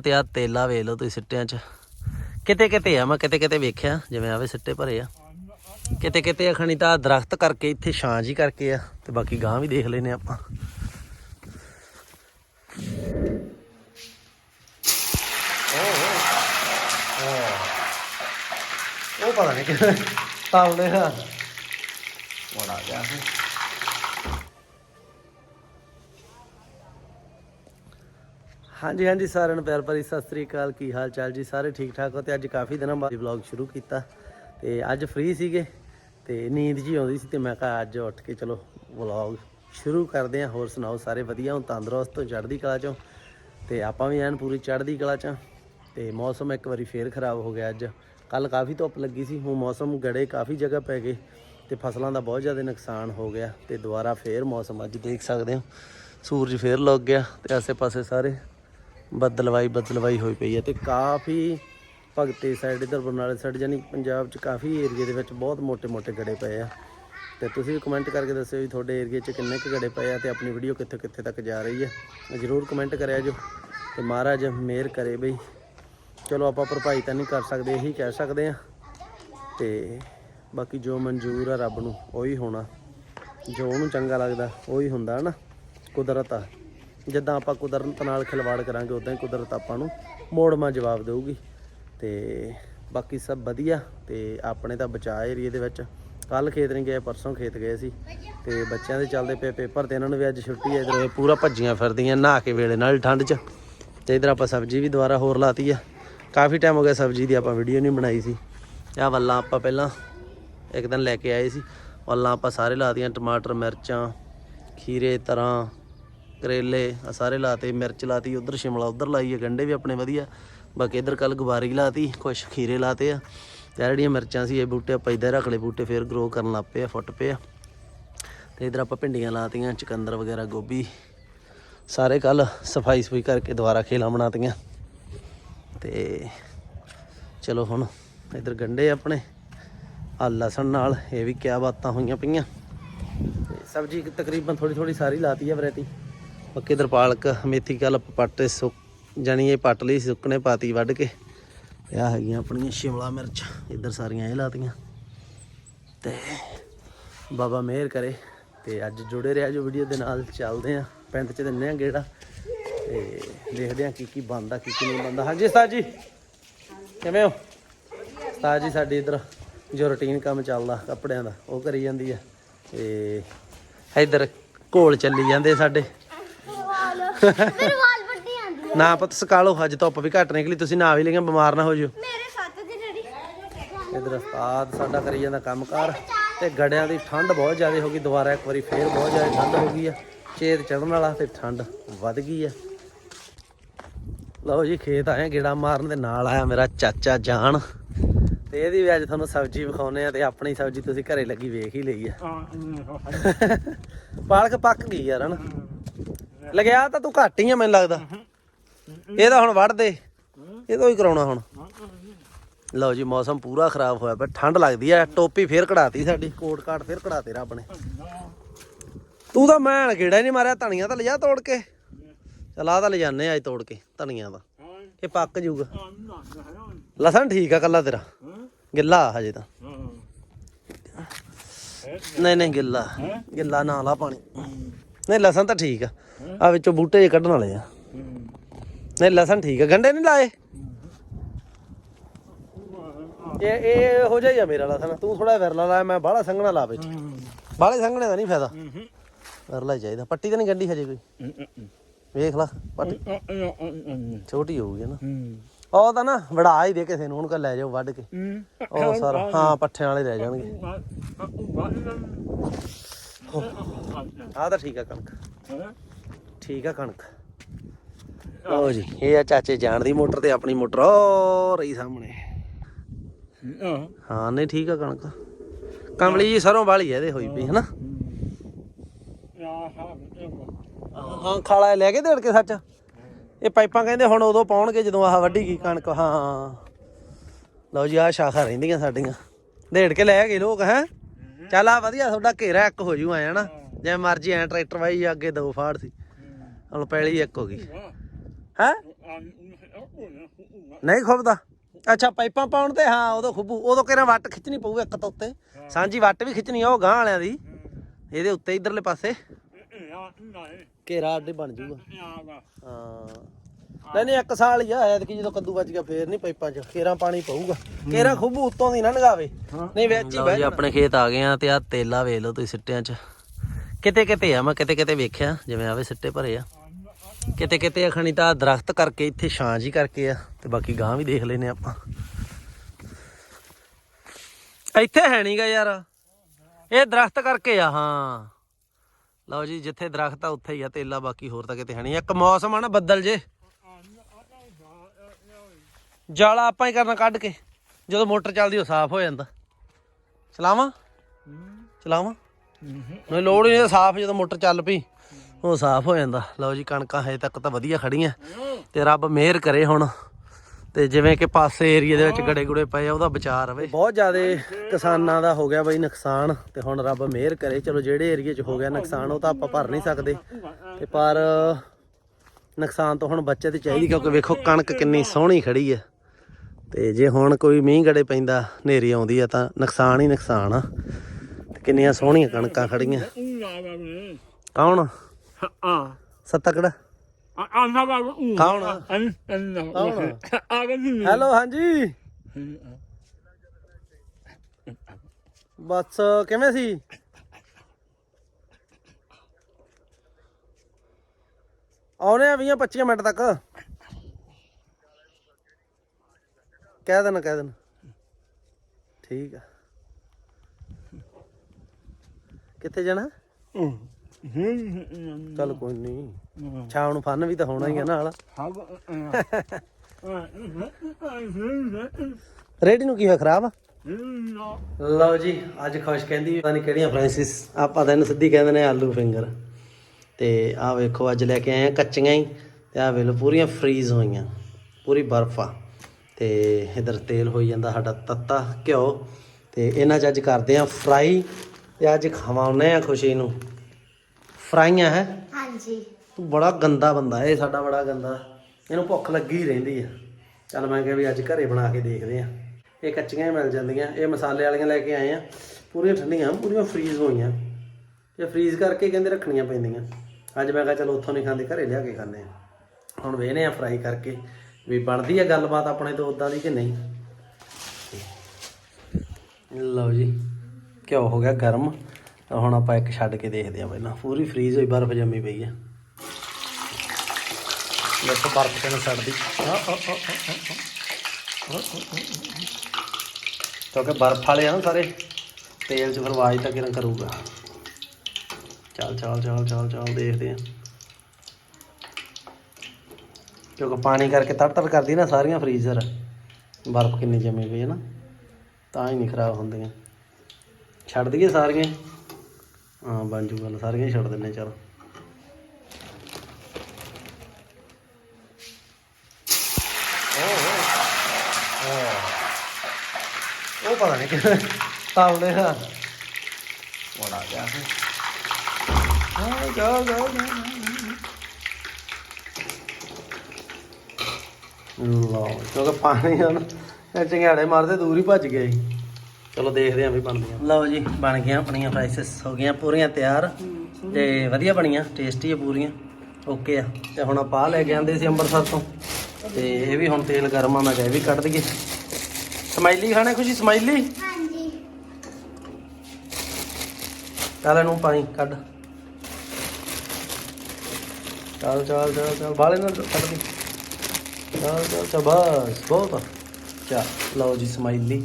ਤੇ ਆ ਤੇਲਾ ਵੇਖ ਲਓ ਤੁਸੀਂ ਸਿੱਟਿਆਂ 'ਚ। ਕਿਤੇ ਕਿਤੇ ਆ, ਮੈਂ ਕਿਤੇ ਕਿਤੇ ਵੇਖਿਆ, ਜਿਵੇਂ ਆਵੇ ਸਿੱਟੇ ਭਰੇ ਆ। ਕਿਤੇ ਕਿਤੇ ਅਖਣੀ ਤਾਂ ਦਰਖਤ ਕਰਕੇ ਇੱਥੇ ਛਾਂ ਜੀ ਕਰਕੇ ਆ, ਤੇ ਬਾਕੀ ਗਾਂ ਵੀ ਦੇਖ ਲੈਨੇ ਆਪਾਂ। ਉਹ ਪਤਾ ਨਹੀਂ ਕਿਵੇਂ ਤਾਲਦੇ ਆ। ਬੜਾ ਗਿਆ ਸੀ। ਹਾਂਜੀ ਹਾਂਜੀ, ਸਾਰਿਆਂ ਨੂੰ ਪਿਆਰ ਭਰੀ ਸਤਿ ਸ੍ਰੀ ਅਕਾਲ। ਕੀ ਹਾਲ ਚਾਲ ਜੀ? ਸਾਰੇ ਠੀਕ ਠਾਕ ਹੋ? ਤੇ ਅੱਜ ਕਾਫੀ ਦਿਨਾਂ ਬਾਅਦ ਵਲੌਗ ਸ਼ੁਰੂ ਕੀਤਾ। ਤੇ ਅੱਜ ਫ੍ਰੀ ਸੀਗੇ। ਤੇ ਨੀਂਦ ਜੀ ਆਉਂਦੀ ਸੀ ਤੇ ਮੈਂ ਕਿਹਾ ਅੱਜ ਉੱਠ ਕੇ ਚਲੋ ਵਲੌਗ ਸ਼ੁਰੂ ਕਰਦੇ ਹਾਂ। ਹੋਰ ਸੁਣਾਓ, ਸਾਰੇ ਵਧੀਆ? ਹੋ ਤੰਦਰੁਸਤ ਹੋ ਚੜ੍ਹਦੀ ਕਲਾ ਚੋਂ। ਤੇ ਆਪਾਂ ਵੀ ਐਨ ਪੂਰੀ ਚੜ੍ਹਦੀ ਕਲਾ ਚ। ਹਾਂ। ਤੇ ਮੌਸਮ ਇੱਕ ਵਾਰੀ ਫੇਰ ਖਰਾਬ ਹੋ ਗਿਆ ਅੱਜ। ਕੱਲ ਕਾਫੀ ਧੁੱਪ ਲੱਗੀ ਸੀ। ਹੁਣ ਮੌਸਮ ਗੜੇ ਕਾਫੀ ਜਗ੍ਹਾ ਪੈ ਗਏ। ਤੇ ਫਸਲਾਂ ਦਾ ਬਹੁਤ ਜ਼ਿਆਦਾ ਨੁਕਸਾਨ ਹੋ ਗਿਆ। ਤੇ ਦੁਬਾਰਾ ਫੇਰ ਮੌਸਮ ਅੱਜ ਦੇਖ ਸਕਦੇ ਹੋ। ਸੂਰਜ ਫੇਰ ਲੱਗ ਗਿਆ। ਤੇ ਆਸੇ-ਪਾਸੇ ਸਾਰੇ ਬਦਲਵਾਈ ਬਦਲਵਾਈ ਹੋਈ ਪਈ ਹੈ ਤੇ ਕਾਫੀ ਭਗਤੇ ਸਾਈਡ ਇਧਰ ਬਰਨਾਲੇ ਸਾਈਡ ਯਾਨੀ ਪੰਜਾਬ 'ਚ ਕਾਫੀ ਏਰੀਆ ਦੇ ਵਿੱਚ ਬਹੁਤ ਮੋٹے-ਮੋٹے ਗੜੇ ਪਏ ਆ। ਤੇ ਤੁਸੀਂ ਵੀ ਕਮੈਂਟ ਕਰਕੇ ਦੱਸਿਓ ਵੀ ਤੁਹਾਡੇ ਏਰੀਆ 'ਚ ਕਿੰਨੇ ਕੁ ਗੜੇ ਪਏ ਆ ਤੇ ਆਪਣੀ ਵੀਡੀਓ ਕਿੱਥੇ ਕਿੱਥੇ ਤੱਕ ਜਾ ਰਹੀ ਹੈ। ਮੈਂ ਜਰੂਰ ਕਮੈਂਟ ਕਰਿਆ ਜੋ ਤੇ ਮਹਾਰਾਜ ਮਿਹਰ ਕਰੇ ਬਈ। ਚਲੋ ਆਪਾਂ ਭਰਪਾਈ ਤਾਂ ਨਹੀਂ ਕਰ ਸਕਦੇ, ਇਹੀ ਕਹਿ ਸਕਦੇ ਆ ਤੇ ਬਾਕੀ ਜੋ ਮਨਜ਼ੂਰ ਆ ਰੱਬ ਨੂੰ, ਉਹੀ ਹੋਣਾ। ਜੋ ਉਹਨੂੰ ਚੰਗਾ ਲੱਗਦਾ, ਉਹੀ ਹੁੰਦਾ ਹੈ ਨਾ ਕੁਦਰਤ ਆ। ਜਿੱਦਾਂ ਆਪਾਂ ਕੁਦਰਤ ਨਾਲ ਖਿਲਵਾੜ ਕਰਾਂਗੇ ਉਦਾਂ ਹੀ ਕੁਦਰਤ ਆਪਾਂ ਨੂੰ ਮੋੜਮਾ ਜਵਾਬ ਦੇਊਗੀ। ਤੇ ਬਾਕੀ ਸਭ ਵਧੀਆ, ਤੇ ਆਪਣੇ ਤਾਂ ਬਚਾ ਏਰੀਏ ਦੇ ਵਿੱਚ। ਕੱਲ ਖੇਤ ਨਹੀਂ ਗਏ, ਪਰਸੋਂ ਖੇਤ ਗਏ ਸੀ। ਤੇ ਬੱਚਿਆਂ ਦੇ ਚੱਲਦੇ ਪਏ ਪੇਪਰ ਤੇ ਇਹਨਾਂ ਨੂੰ ਵੀ ਅੱਜ ਛੁੱਟੀ ਹੈ, ਇਧਰ ਪੂਰਾ ਭੱਜੀਆਂ ਫਿਰਦੀਆਂ, ਨਹਾ ਕੇ ਵੇਲੇ ਨਾਲ ਠੰਡ 'ਚ। ਤੇ ਇਧਰ ਆਪਾਂ ਸਬਜ਼ੀ ਵੀ ਦੁਬਾਰਾ ਹੋਰ ਲਾਤੀ ਆ। ਕਾਫੀ ਟਾਈਮ ਹੋ ਗਿਆ ਸਬਜ਼ੀ ਦੀ ਆਪਾਂ ਵੀਡੀਓ ਨਹੀਂ ਬਣਾਈ ਸੀ। ਆਹ ਵੱਲਾਂ ਆਪਾਂ ਪਹਿਲਾਂ ਇੱਕ ਦਿਨ ਲੈ ਕੇ ਆਏ ਸੀ। ਵੱਲਾਂ ਆਪਾਂ ਸਾਰੇ ਲਾਤੀਆਂ ਟਮਾਟਰ, ਮਿਰਚਾਂ, ਖੀਰੇ ਤਰ੍ਹਾਂ ਕਰੇਲੇ ਆ ਸਾਰੇ ਲਾਤੇ, ਮਿਰਚ ਲਾਤੀ, ਉਧਰ ਸ਼ਿਮਲਾ ਉਧਰ ਲਾਈ ਹੈ ਗੰਡੇ ਵੀ ਆਪਣੇ ਵਧੀਆ। ਬਾਕੀ ਇਧਰ ਕੱਲ ਗੁਬਾਰੀ ਲਾਤੀ, ਕੁਛ ਖੀਰੇ ਲਾਤੇ ਆ। ਤੇ ਜਿਹੜੀਆਂ ਮਿਰਚਾਂ ਸੀ, ਇਹ ਬੂਟੇ ਆਪਾਂ ਇੱਧਰ ਰੱਖ ਲਏ, ਬੂਟੇ ਫੇਰ ਗਰੋ ਕਰਨ ਲੱਗ ਪਏ ਆ, ਫੁੱਟ ਪਏ ਆ। ਤੇ ਇਧਰ ਆਪਾਂ ਭਿੰਡੀਆਂ ਲਾਤੀਆਂ, ਚਕੰਦਰ ਵਗੈਰਾ, ਗੋਭੀ। ਸਾਰੇ ਕੱਲ ਸਫ਼ਾਈ ਸਫ਼ਾਈ ਕਰਕੇ ਦੁਬਾਰਾ ਖੇਲਾਂ ਬਣਾਤੀਆਂ। ਤੇ ਚਲੋ ਹੁਣ ਇਧਰ ਗੰਡੇ ਆਪਣੇ ਆ ਲਸਣ ਨਾਲ ਇਹ ਵੀ ਕਿਆ ਬਾਤਾਂ ਹੋਈਆਂ ਪਈਆਂ। ਤੇ ਸਬਜ਼ੀ ਤਕਰੀਬਨ ਥੋੜੀ ਥੋੜੀ ਸਾਰੀ ਲਾਤੀ ਹੈ ਵੈਰਾਈਟੀ। ਬਾਕੀ ਇਧਰ ਮੇਥੀ ਕੱਲ ਪੱਟੇ ਸੁੱਕ ਜਾਣੀ ਇਹ ਪੱਟ ਲਈ ਸੁੱਕਣੇ ਪਾਤੀ ਵੱਢ ਕੇ ਤੇ ਆ ਹੈਗੀਆਂ ਆਪਣੀਆਂ ਸ਼ਿਮਲਾ ਮਿਰਚ, ਇੱਧਰ ਸਾਰੀਆਂ ਇਹ ਲਾਤੀਆਂ। ਤੇ ਬਾਬਾ ਮਿਹਰ ਕਰੇ ਤੇ ਅੱਜ ਜੁੜੇ ਰਿਹਾ ਜੋ ਵੀਡੀਓ ਦੇ ਨਾਲ, ਚੱਲਦੇ ਆ ਪਿੰਡ ਚ ਦਿੰਨੇ ਆ ਗੇੜਾ ਤੇ ਦੇਖਦੇ ਆ ਕੀ ਕੀ ਬਣਦਾ, ਕੀ ਕੀ ਨਹੀਂ ਬਣਦਾ। ਹਾਂਜੀ ਉਸਤਾਦ ਜੀ, ਕਿਵੇਂ ਹੋ? ਉਸਤਾਦ ਜੀ, ਸਾਡੀ ਇੱਧਰ ਜੋ ਰੁਟੀਨ ਕੰਮ ਚੱਲਦਾ ਕੱਪੜਿਆਂ ਦਾ, ਉਹ ਕਰੀ ਜਾਂਦੀ ਆ ਤੇ ਇੱਧਰ ਘੋਲ ਚੱਲੀ ਜਾਂਦੇ ਸਾਡੇ। ਮੇਰੇ ਵਾਲ ਵੱਡੀ ਆਂਦੀ ਆ। ਨਾ ਪੁੱਤ ਸਕਾ ਲਓ ਅੱਜ ਧੁੱਪ ਵੀ ਘੱਟ ਨਿਕਲੀ ਤੁਸੀਂ ਨਾ ਵੀ ਲਈਆਂ ਬਿਮਾਰ ਨਾ ਹੋ ਜਿਓ। ਮੇਰੇ ਸੱਤ ਦੇ ਇਧਰ ਉਸਤਾਦ ਸਾਡਾ ਕਰੀ ਜਾਂਦਾ ਕੰਮਕਾਰ ਤੇ ਗੜਿਆਂ ਦੀ ਠੰਡ ਬਹੁਤ ਜ਼ਿਆਦਾ ਹੋ ਗਈ ਦੁਬਾਰਾ ਇੱਕ ਵਾਰੀ ਫੇਰ ਬਹੁਤ ਜ਼ਿਆਦਾ ਠੰਡ ਹੋ ਗਈ ਆ। ਚੇਤ ਚੜਨ ਵਾਲਾ ਤੇ ਠੰਡ ਵੱਧ ਗਈ ਆ। ਲਓ ਜੀ ਖੇਤ ਆਏ ਗੇੜਾ ਮਾਰਨ ਦੇ ਨਾਲ ਆਇਆ ਮੇਰਾ ਚਾਚਾ ਜਾਨ। ਤੇ ਇਹਦੀ ਵੀ ਅੱਜ ਤੁਹਾਨੂੰ ਸਬਜ਼ੀ ਵਿਖਾਉਨੇ ਆ ਤੇ ਆਪਣੀ ਸਬਜ਼ੀ ਤੁਸੀਂ ਘਰੇ ਲੱਗੀ ਵੇਖ ਹੀ ਲਈ ਆ। ਪਾਲਕ ਪੱਕ ਗਈ ਯਾਰ ਹਨਾ? ਲਗਿਆ ਤਾਂ ਤੂੰ ਘੱਟ ਹੀ ਆ ਮੈਨੂੰ ਲੱਗਦਾ। ਇਹ ਤਾਂ ਹੁਣ ਵੱਢ ਦੇ। ਇਹ ਤੋਂ ਹੀ ਕਰਾਉਣਾ ਹੁਣ। ਲਓ ਜੀ, ਮੌਸਮ ਪੂਰਾ ਖਰਾਬ ਹੋਇਆ ਪਿਆ। ਠੰਡ ਲੱਗਦੀ ਆ, ਟੋਪੀ ਫੇਰ ਕਢਾਤੀ ਸਾਡੀ। ਕੋਟ ਕਾਟ ਫੇਰ ਕਢਾਤੇ ਰੱਬ ਨੇ। ਤੂੰ ਤਾਂ ਮੈਂ ਕਿਹੜਾ ਨਹੀਂ ਮਾਰਿਆ, ਧਨੀਆ ਤਾਂ ਲਿਜਾ ਤੋੜ ਕੇ। ਚਲ ਆ ਤਾਂ ਲਿਜਾਨੇ ਅੱਜ ਤੋੜ ਕੇ, ਧਨੀਆ ਦਾ। ਇਹ ਪੱਕ ਜੂਗਾ ਲਸਣ ਠੀਕ ਆ ਕੱਲਾ ਤੇਰਾ। ਗਿੱਲਾ ਆ ਹਜੇ ਤਾਂ। ਨਹੀਂ ਨਹੀਂ, ਗਿੱਲਾ। ਗਿੱਲਾ ਨਾ ਲਾ ਪਾਣੀ। ਨਹੀਂ, ਲਸਣ ਤਾਂ ਠੀਕ ਆ। ਆ ਵਿੱਚੋਂ ਬੂਟੇ ਜੇ ਕੱਢਣ ਵਾਲੇ ਆ। ਨਹੀਂ ਲਸਣ ਠੀਕ ਆ। ਗੰਡੇ ਨਹੀਂ ਲਾਏ? ਇਹ ਇਹ ਹੋ ਜਾਈ ਆ ਮੇਰਾ ਲਸਣ। ਤੂੰ ਥੋੜਾ ਵਿਰਲਾ ਲਾਇਆ ਮੈਂ ਬਾਹਲਾ ਸੰਘਣਾ ਲਾ ਵਿੱਚ। ਬਾਹਲੇ ਸੰਘਣੇ ਦਾ ਨਹੀਂ ਫਾਇਦਾ। ਵਿਰਲਾ ਹੀ ਚਾਹੀਦਾ। ਪੱਟੀ ਤਾਂ ਨਹੀਂ ਗੰਢੀ ਹਜੇ ਕੋਈ। ਵੇਖ ਲਾ ਪੱਟੀ ਛੋਟੀ ਹੋਊਗੀ ਨਾ। ਉਹ ਤਾਂ ਨਾ ਵੜਾ ਹੀ ਦੇ ਕਿਸੇ ਨੂੰ ਕਹ ਲੈ ਜਾਓ ਵੱਢ ਕੇ। ਉਹ ਸਾਰਾ ਹਾਂ ਪੱਠਿਆਂ ਵਾਲੇ ਰਹਿ ਜਾਣਗੇ। ਆਹ ਤਾਂ ਠੀਕ ਆ ਕਣਕ। ਠੀਕ ਆ ਕਣਕ। ਲਓ ਜੀ ਇਹ ਆ ਚਾਚੇ ਜਾਣ ਦੀ ਮੋਟਰ ਤੇ ਆਪਣੀ ਮੋਟਰ ਉਹ ਰਹੀ ਸਾਹਮਣੇ। ਹਾਂ। ਨਹੀਂ ਠੀਕ ਆ ਕਣਕ। ਕਮਲੀ ਜੀ ਸਰੋਂ ਵਾਲੀ ਆ ਇਹਦੇ ਹੋਈ ਪਈ ਹਨਾ? ਹਾਂ ਖਾਲਾ ਲੈ ਕੇ ਦੇੜ ਕੇ ਸੱਚ? ਇਹ ਪਾਈਪਾਂ ਕਹਿੰਦੇ ਹੁਣ ਉਦੋਂ ਪਾਉਣਗੇ ਜਦੋਂ ਆਹ ਵੱਢੀ ਗਈ ਕਣਕ ਹਾਂ ਲਓ ਜੀ ਆਹ ਸ਼ਾਖਾ ਰਹਿੰਦੀਆਂ ਸਾਡੀਆਂ। ਦੇੜ ਕੇ ਲੈ ਗਏ ਲੋਕ ਹੈ? ਚੱਲ ਆ ਵਧੀਆ ਤੁਹਾਡਾ ਘੇਰਾ ਇੱਕ ਹੋ ਜੂ ਆਇਆ ਨਾ ਜਿਵੇਂ ਮਰਜ਼ੀ ਐ ਟਰੈਕਟਰ ਵਾਈ ਅੱਗੇ ਦੋ ਫਾੜ ਸੀ। ਹੁਣ ਪੈਲੀ ਇੱਕ ਹੋ ਗਈ ਹੈ ਨਹੀਂ ਖੁੱਬਦਾ ਅੱਛਾ ਪਾਈਪਾਂ ਪਾਉਣ ਤੇ ਹਾਂ ਉਦੋਂ ਖੁੱਬੂ ਉਦੋਂ ਕਿਹੜਾ ਵੱਟ ਖਿੱਚਣੀ ਪਊ ਇੱਕ ਤੋਂ ਉੱਤੇ ਸਾਂਝੀ ਵੱਟ ਵੀ ਖਿੱਚਣੀ ਆ ਉਹ ਗਾਂ ਵਾਲਿਆਂ ਦੀ ਇਹਦੇ ਉੱਤੇ ਇਧਰਲੇ ਪਾਸੇ ਘੇਰਾ ਅੱਡੇ ਬਣ ਜੂਗਾ ਹਾਂ ਨਹੀਂ ਨਹੀਂ ਇੱਕ ਸਾਲ ਹੀ ਆ ਐਤਕੀ ਜਦੋਂ ਕੱਦੂ ਵੱਜ ਗਿਆ ਫੇਰ ਨਹੀਂ ਪਾਈਪਾਂ 'ਚ ਖੇਰਾਂ ਪਾਣੀ ਪਊਗਾ ਕੇਰਾ ਖੁੱਬੂ ਉੱਤੋਂ ਦੀ ਨਾ ਨਗਾਵੇ ਨਹੀਂ ਵਿੱਚ ਹੀ ਬਹਿ ਆਪਣੇ ਖੇਤ ਆ ਗਏ ਆ ਤੇ ਆ ਤੇਲਾ ਵੇਖ ਲਓ ਤੁਸੀਂ ਸਿੱਟਿਆਂ 'ਚ। ਕਿਤੇ ਕਿਤੇ ਆ ਮੈਂ ਕਿਤੇ ਕਿਤੇ ਵੇਖਿਆ ਜਿਵੇਂ ਆਵੇ ਸਿੱਟੇ ਭਰੇ ਆ। ਕਿਤੇ ਕਿਤੇ ਅਖਣੀ ਤਾਂ ਦਰਖਤ ਕਰਕੇ ਇੱਥੇ ਛਾਂ ਜੀ ਕਰਕੇ ਆ ਤੇ ਬਾਕੀ ਗਾਂ ਵੀ ਦੇਖ ਲੈਨੇ ਆਪਾਂ। ਇੱਥੇ ਹੈ ਨਹੀਂਗਾ ਯਾਰ। ਇਹ ਦਰਖਤ ਕਰਕੇ ਆ ਹਾਂ। ਲਓ ਜੀ ਜਿੱਥੇ ਦਰਖਤ ਆ ਉੱਥੇ ਹੀ ਆ ਤੇਲਾ ਬਾਕੀ ਹੋਰ ਤਾਂ ਕਿਤੇ ਹੈ ਨਹੀਂ ਇੱਕ ਮੌਸਮ ਆ ਨਾ ਬੱਦਲ ਜੇ। ਜਾਲਾ ਆਪਾਂ ਹੀ ਕਰਨਾ ਕੱਢ ਕੇ। ਜਦੋਂ ਮੋਟਰ ਚੱਲਦੀ ਉਹ ਸਾਫ਼ ਹੋ ਜਾਂਦਾ। ਚਲਾਵਾਂ? ਚਲਾਵਾਂ? ਨਹੀਂ ਲੋੜ ਨਹੀਂ ਸਾਫ਼ ਜਦੋਂ ਮੋਟਰ ਚੱਲ ਪਈ। ਉਹ ਸਾਫ਼ ਹੋ ਜਾਂਦਾ। ਲਓ ਜੀ, ਕਣਕਾਂ ਹਜੇ ਤੱਕ ਤਾਂ ਵਧੀਆ ਖੜੀਆਂ ਤੇ ਰੱਬ ਮਿਹਰ ਕਰੇ ਹੁਣ। ਤੇ ਜਿਵੇਂ ਕਿ ਪਾਸੇ ਏਰੀਆ ਦੇ ਵਿੱਚ ਗੜੇ ਗੁੜੇ ਪਏ ਆ, ਉਹਦਾ ਵਿਚਾਰ ਰਵੇ। ਬਹੁਤ ਜ਼ਿਆਦਾ ਕਿਸਾਨਾਂ ਦਾ ਹੋ ਗਿਆ ਬਈ ਨੁਕਸਾਨ, ਤੇ ਹੁਣ ਰੱਬ ਮਿਹਰ ਕਰੇ। ਚਲੋ, ਜਿਹੜੇ ਏਰੀਏ 'ਚ ਹੋ ਗਿਆ ਨੁਕਸਾਨ, ਉਹ ਤਾਂ ਆਪਾਂ ਭਰ ਨਹੀਂ ਸਕਦੇ। ਤੇ ਪਰ ਨੁਕਸਾਨ ਤੋਂ ਹੁਣ ਬੱਚਤ ਚਾਹੀਦੀ, ਕਿਉਂਕਿ ਵੇਖੋ, ਕਣਕ ਕਿੰਨੀ ਸੋਹਣੀ ਖੜੀ ਹੈ ਤੇ ਜੇ ਹੁਣ ਕੋਈ ਮੀਂਹ ਗੜੇ ਪੈਂਦਾ, ਹਨੇਰੀ ਆਉਂਦੀ ਆ, ਤਾਂ ਨੁਕਸਾਨ ਹੀ ਨੁਕਸਾਨ ਆ। ਕਿੰਨੀਆਂ ਸੋਹਣੀਆਂ ਕਣਕਾਂ ਖੜੀਆਂ ਕੌਣ? ਸੱਤਾ ਕਿਹੜਾ ਕੌਣ ਹੈਲੋ ਹਾਂਜੀ ਬਸ ਕਿਵੇਂ ਸੀ ਆਉਣੇ ਆ 20 25 ਮਿੰਟ ਤੱਕ ਕਹਿ ਦੇਣਾ ਕਹਿ ਦੇਣਾ ਠੀਕ ਆ ਕਿੱਥੇ ਜਾਣਾ ਚੱਲ ਕੋਈ ਨਹੀਂ। ਸ਼ਾਮ ਨੂੰ ਫਨ ਵੀ ਤਾਂ ਹੋਣਾ ਹੀ ਆ ਨਾਲ। ਰੇਡੀ ਨੂੰ ਕੀ ਹੋਇਆ, ਖਰਾਬ? ਲਓ ਜੀ, ਅੱਜ ਖੁਸ਼ ਕਹਿੰਦੀ, ਪਤਾ ਨਹੀਂ ਕਿਹੜੀਆਂ ਫ੍ਰਾਂਸਿਸ, ਆਪਾਂ ਤਾਂ ਇਹਨੂੰ ਸਿੱਧੀ ਕਹਿੰਦੇ ਨੇ ਆਲੂ ਫਿੰਗਰ। ਤੇ ਆਹ ਵੇਖੋ, ਅੱਜ ਲੈ ਕੇ ਆਏ ਆ ਕੱਚੀਆਂ ਹੀ, ਤੇ ਆਹ ਵੇਖ ਲਓ, ਪੂਰੀਆਂ ਫਰੀਜ਼ ਹੋਈਆਂ, ਪੂਰੀ ਬਰਫ ਆ। ਤੇ ਇਧਰ ਤੇਲ ਹੋਈ ਜਾਂਦਾ ਸਾਡਾ ਤੱਤਾ, ਘਿਓ। ਤੇ ਇਹਨਾਂ 'ਚ ਅੱਜ ਕਰਦੇ ਆ ਫਰਾਈ ਤੇ ਅੱਜ ਖਵਾਉਨੇ ਆ ਖੁਸ਼ੀ ਨੂੰ। ਫਰਾਈਆਂ ਹੈ। ਹਾਂਜੀ। ਤੂੰ ਬੜਾ ਗੰਦਾ ਬੰਦਾ ਇਹ ਸਾਡਾ ਬੜਾ ਗੰਦਾ। ਇਹਨੂੰ ਭੁੱਖ ਲੱਗੀ ਹੀ ਰਹਿੰਦੀ ਆ। ਚੱਲ ਮੈਂ ਕਿਹਾ ਵੀ ਅੱਜ ਘਰੇ ਬਣਾ ਕੇ ਦੇਖਦੇ ਆ। ਇਹ ਕੱਚੀਆਂ ਹੀ ਮਿਲ ਜਾਂਦੀਆਂ। ਇਹ ਮਸਾਲੇ ਵਾਲੀਆਂ ਲੈ ਕੇ ਆਏ ਆ। ਪੂਰੀਆਂ ਠੰਡੀਆਂ ਪੂਰੀਆਂ ਫਰੀਜ਼ ਹੋਈਆਂ। ਇਹ ਫਰੀਜ਼ ਕਰਕੇ ਕਹਿੰਦੇ ਰੱਖਣੀਆਂ ਪੈਂਦੀਆਂ। ਅੱਜ ਮੈਂ ਕਿਹਾ ਚਲੋ ਉੱਥੋਂ ਨਹੀਂ ਖਾਂਦੇ ਘਰੇ ਲਿਆ ਕੇ ਖਾਂਦੇ ਆ। ਹੁਣ ਵੇਹਨੇ ਆ ਫਰਾਈ ਕਰਕੇ ਵੀ ਬਣਦੀ ਆ ਗੱਲਬਾਤ ਆਪਣੇ ਤੋਂ ਉਦਾਂ ਦੀ ਕਿ ਨਹੀਂ। ਲਓ ਜੀ ਘਿਓ ਹੋ ਗਿਆ ਗਰਮ। ਤਾਂ ਹੁਣ ਆਪਾਂ ਇੱਕ ਛੱਡ ਕੇ ਦੇਖਦੇ ਆ ਪਹਿਲਾਂ। ਪੂਰੀ ਫਰੀਜ਼ ਹੋਈ, ਬਰਫ਼ ਜੰਮੀ ਪਈ ਆ ਦੇਖੋ ਬਰਫ਼ ਕਿਵੇਂ ਸੜਦੀ। ਕਿਉਂਕਿ ਬਰਫ਼ ਵਾਲੇ ਆ ਨਾ ਸਾਰੇ, ਤੇਲ 'ਚ ਫਿਰ ਆਵਾਜ਼ ਤਾਂ ਕਿਰਨ ਕਰੂਗਾ। ਚੱਲ ਚੱਲ ਚੱਲ ਚੱਲ ਚੱਲ, ਦੇਖਦੇ ਆ ਕਿਉਂਕਿ ਪਾਣੀ ਕਰਕੇ ਤੜ ਤੜ ਕਰਦੀ ਨਾ ਸਾਰੀਆਂ ਫਰੀਜ਼ਰ ਬਰਫ਼ ਕਿੰਨੀ ਜੰਮੀ ਪਈ ਹੈ ਨਾ, ਤਾਂ ਹੀ ਨਹੀਂ ਖਰਾਬ ਹੁੰਦੀਆਂ। ਛੱਡ ਦਈਏ ਸਾਰੀਆਂ। ਹੀ? ਬਣ ਜੂ ਗੱਲ ਸਾਰੀਆਂ ਹੀ ਛੱਡ ਦਿੰਨੇ ਚਲ। ਉਹ ਪਤਾ ਨਹੀਂ ਕਿਵੇਂ ਤਾਵਲੇ ਦਾ। ਬੜਾ ਗਿਆ ਹੈ ਹਾਂ ਜਾ ਜਾ ਲਓ ਕਿਉਂਕਿ ਪਾਣੀ ਆ ਨਾ ਇਹ ਚੰਗਿਆੜੇ ਮਾਰਦੇ ਦੂਰ ਹੀ ਭੱਜ ਜੀ ਚਲੋ ਦੇਖਦੇ ਆਂ ਵੀ ਬਣਦੀਆਂ। ਲਓ ਜੀ ਬਣ ਗਈਆਂ ਆਪਣੀਆਂ ਫਰਾਈਸਿਸ ਹੋ ਗਈਆਂ ਪੂਰੀਆਂ ਤਿਆਰ ਤੇ ਵਧੀਆ ਬਣੀਆਂ ਟੇਸਟੀ ਆ ਪੂਰੀਆਂ। ਓਕੇ ਆ। ਤੇ ਹੁਣ ਆਪਾਂ ਆਹ ਲੈ ਕੇ ਆਂਦੇ ਸੀ ਅੰਮ੍ਰਿਤਸਰ ਤੋਂ। ਤੇ ਇਹ ਵੀ ਹੁਣ ਤੇਲ ਗਰਮ ਆ ਮੈਂ ਕਿਹਾ ਇਹ ਵੀ ਕੱਢ ਦਈਏ। ਸਮਾਈਲੀ ਖਾਣੇ ਖੁਸ਼ੀ ਸਮਾਈਲੀ? ਹਾਂਜੀ। ਚੱਲ ਇਹਨੂੰ ਪਾਣੀ ਕੱਢ। ਚੱਲ ਚੱਲ ਚੱਲ ਚੱਲ ਬਾਲੇ ਨਾਲ ਕੱਢ ਦੇ। ਚੱਲ ਚੱਲ ਚੱਲ ਬਸ ਬਹੁਤ ਆ। ਚੱਲ ਲਓ ਜੀ ਸਮਾਈਲੀ।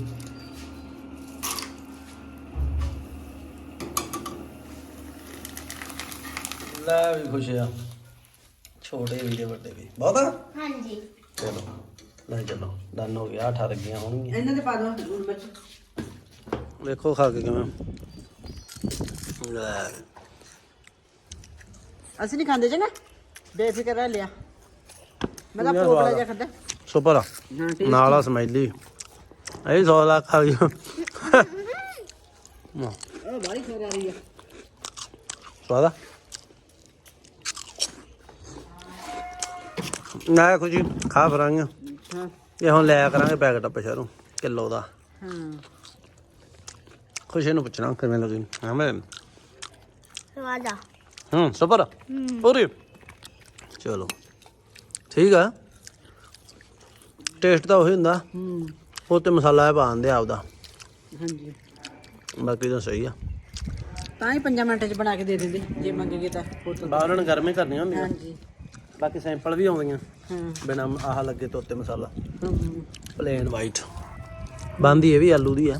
ਲੈ ਵੀ ਖੁਸ਼ ਆ। ਛੋਟੇ ਵੀ ਤੇ ਵੱਡੇ ਵੀ। ਬਹੁਤ ਆ? ਹਾਂਜੀ। ਚਲੋ ਲੈ ਚਲੋ ਡਨ ਹੋ ਗਿਆ 18 ਲੱਗੀਆਂ ਹੋਣਗੀਆਂ। ਇਹਨਾਂ ਦੇ ਪਾ ਦੋ ਲੂਣ ਵਿੱਚ ਵੇਖੋ ਖਾ ਕੇ ਕਿਵੇਂ। ਲੈ। ਅਸੀਂ ਨਹੀਂ ਖਾਂਦੇ ਚੰਗਾ। ਬੇਫਿਕਰ ਰਹਿ ਲਿਆ। ਮੈਂ ਤਾਂ ਆ। ਜਿਹਾ ਖਾਂਦਾ ਸੁਪਰ ਆ। ਹਾਂ ਠੀਕ। ਨਾਲ ਆ ਸਮੈਲੀ ਇਹ 100 ਲੱਖ ਖਾ ਗਿਆ ਉਹ ਬਾਰੀ ਖਰ ਆ। ਰਹੀ ਆ? ਸਵਾਦ ਨਾ ਖੁਸ਼ੀ ਖਾ ਫਰਾਂਗਾ ਹਾਂ। ਇਹ ਹੁਣ ਲਿਆ ਕਰਾਂਗੇ ਪੈਕਟ ਆਪਾਂ ਸ਼ਹਿਰੋਂ ਕਿਲੋ ਦਾ। ਹਾਂ। ਖੁਸ਼ੀ ਨੂੰ ਪੁੱਛਣਾ ਕਿਵੇਂ ਲੱਗੀ। ਹਮੇ ਵਾਦਾ ਹੂੰ ਸੁਪਰ। ਪੂਰੀ। ਚਲੋ। ਠੀਕ ਆ। ਟੇਸਟ ਤਾਂ ਉਹੀ ਹੁੰਦਾ। ਹੂੰ। ਉਹ ਤੇ ਮਸਾਲਾ ਪਾਉਂਦੇ ਆਪਦਾ। ਹਾਂਜੀ। ਬਾਕੀ ਤਾਂ ਸਹੀ ਆ। ਤਾਂ ਹੀ 5 ਮਿੰਟ ਚ ਬਣਾ ਕੇ ਦੇ ਦਿੰਦੇ। ਜੇ ਮੰਗेगे ਤਾਂ ਬਾਹਰ ਗਰਮੀ ਕਰਨੀਆਂ ਹੁੰਦੀਆਂ ਹਾਂਜੀ। ਬਾਕੀ ਸੈਂਪਲ ਵੀ ਆਉਂਦੀਆਂ। ਹਾਂ ਬਿਨਾ ਆਹ ਲੱਗੇ ਤੋਤੇ ਮਸਾਲਾ। ਪਲੇਨ ਵਾਈਟ ਬੰਦੀ ਇਹ ਵੀ ਆਲੂ ਦੀ ਆ।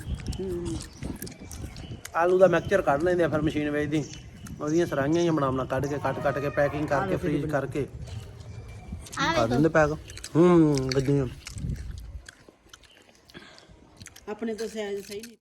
ਆਲੂ ਦਾ ਮਿਕਸਚਰ ਕੱਢ ਲੈਂਦੇ ਆ ਫਿਰ ਮਸ਼ੀਨ ਵੇਚਦੀ ਉਹਦੀਆਂ ਸਰਾਈਆਂ ਹੀ ਬਣਾਉਣਾ ਕੱਢ ਕੇ ਕੱਟ ਕੱਟ ਕੇ ਪੈਕਿੰਗ ਕਰਕੇ ਫ੍ਰੀਜ਼ ਕਰਕੇ। ਪਾ ਦਿੰਦੇ ਪੈਕ ਹੂੰ ਗੱਡੀਆਂ। ਆਪਣੇ ਤਾਂ ਸਾਈਜ਼ ਸਹੀ ਨਹੀਂ।